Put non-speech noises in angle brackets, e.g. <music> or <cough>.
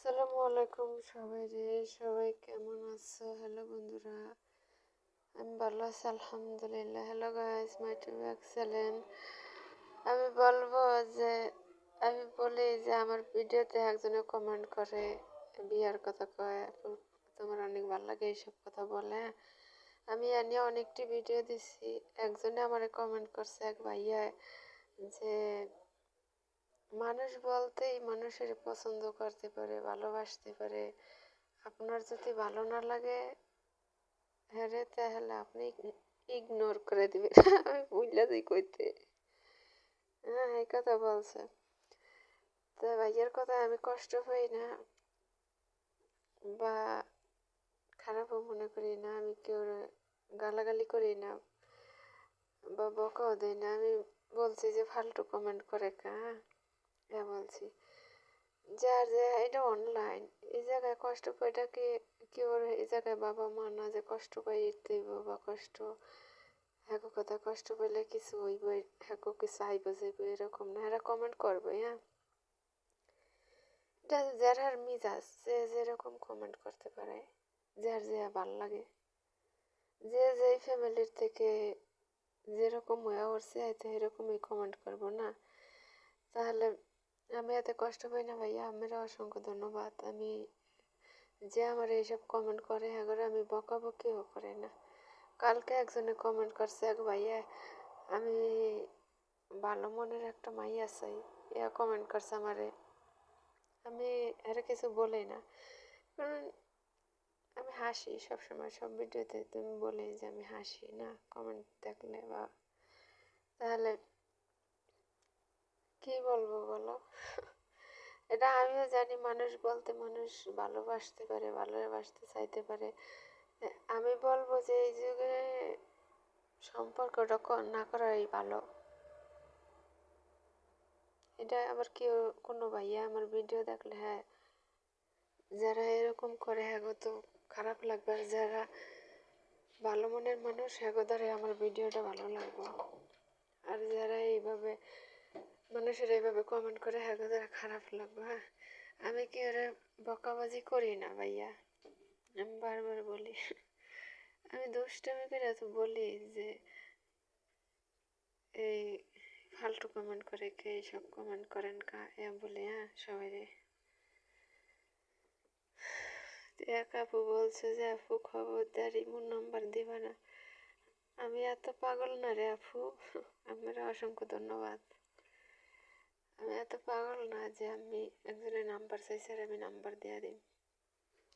আসসালামু আলাইকুম সবাই রে, সবাই কেমন আছো? হ্যালো বন্ধুরা, আমি ভালো আছি, আলহামদুলিল্লাহ। Hello guys my to excellent আমি বলব যে, আমি বলি যে আমার ভিডিওতে একজনে কমেন্ট করে বিয়ার কথা কয় তোমার অনেক ভালো লাগে এইসব কথা বলে। আমি এ নিয়ে অনেকটি ভিডিও দিছি। একজনে আমার কমেন্ট করছে, এক ভাইয়া, যে মানুষ বলতেই মানুষের পছন্দ করতে পারে, ভালোবাসতে পারে। আপনার যদি ভালো না লাগে হ্যাঁরে তাহলে আপনি ইগনোর করে দিবেন। <laughs> আমি বুঝলা দিই কইতে। হ্যাঁ এই কথা বলছে। তো ভাইয়ের কথা আমি কষ্ট পাই না, বা খারাপও মনে করি না, আমি কেউ গালাগালি করি না, বা বকাও দেয় না। আমি বলছি যে ফালতু কমেন্ট করে কা হ্যাঁ বলছি। যার যে এটা অনলাইন এই জায়গায় কষ্ট পাইটা কি ওর এই জায়গায় বাবা মা না যে কষ্ট পাই দেব বা কষ্ট? হ্যাকো কথা, কষ্ট পেলে কিছু হইব হ্যাকো কিছু আইব যাইব, এরকম না। এরা কমেন্ট করবে হ্যাঁ? এটা যার মিজাজ, যে যেরকম কমেন্ট করতে পারে, যার যে ভালো লাগে। যে যেই ফ্যামিলির থেকে যেরকম হয়ে উঠছে হয়তো এরকমই কমেন্ট করব না। তাহলে আমি এত কষ্ট পাই না ভাইয়া আমার অসংখ্য ধন্যবাদ। আমি যে আমার এইসব কমেন্ট করে এগারো আমি বকাবকিও করে না। কালকে একজনে কমেন্ট করছে, এক ভাইয়া, আমি ভালো মনের একটা মাইয়া চাই ইয়া কমেন্ট করছে আমারে। আমি এর কিছু বলি না। কারণ আমি হাসি সবসময়, সব ভিডিওতে তুমি বলে যে আমি হাসি না কমেন্ট দেখলে বা তাহলে কি বলব বলো? এটা আমিও জানি মানুষ বলতে মানুষ ভালোবাসতে পারে, ভালোবাসতে চাইতে পারে। আমি বলব যে এই যুগে সম্পর্কটা না করাই ভালো। এটা আবার কেউ, কোনো ভাইয়া আমার ভিডিও দেখলে হ্যাঁ যারা এরকম করে হ্যাঁ তো খারাপ লাগবে। আর যারা ভালো মনের মানুষ হ্যাঁ ধরে আমার ভিডিওটা ভালো লাগবে। আর যারা এইভাবে মানুষের এইভাবে কমেন্ট করে হ্যাঁ খারাপ লাগবে হ্যাঁ। আমি কি ওরা বকাবাজি করি না, ভাইয়া? আমি বারবার বলি। আমি দুষ্টামি করে তো বলি যে, এই ফালতু কমেন্ট করে কে সব কমেন্ট করেন কা, এ বলে হ্যাঁ সবাই এক আপু বলছে যে, আপু, খবরদার ইমন নাম্বার দিবা না। আমি এত পাগল না রে আপু। আমার অসংখ্য ধন্যবাদ। এত পাগল না যে আমি একজনের নাম্বার চাইছি আর আমি নাম্বার দিয়ে দিই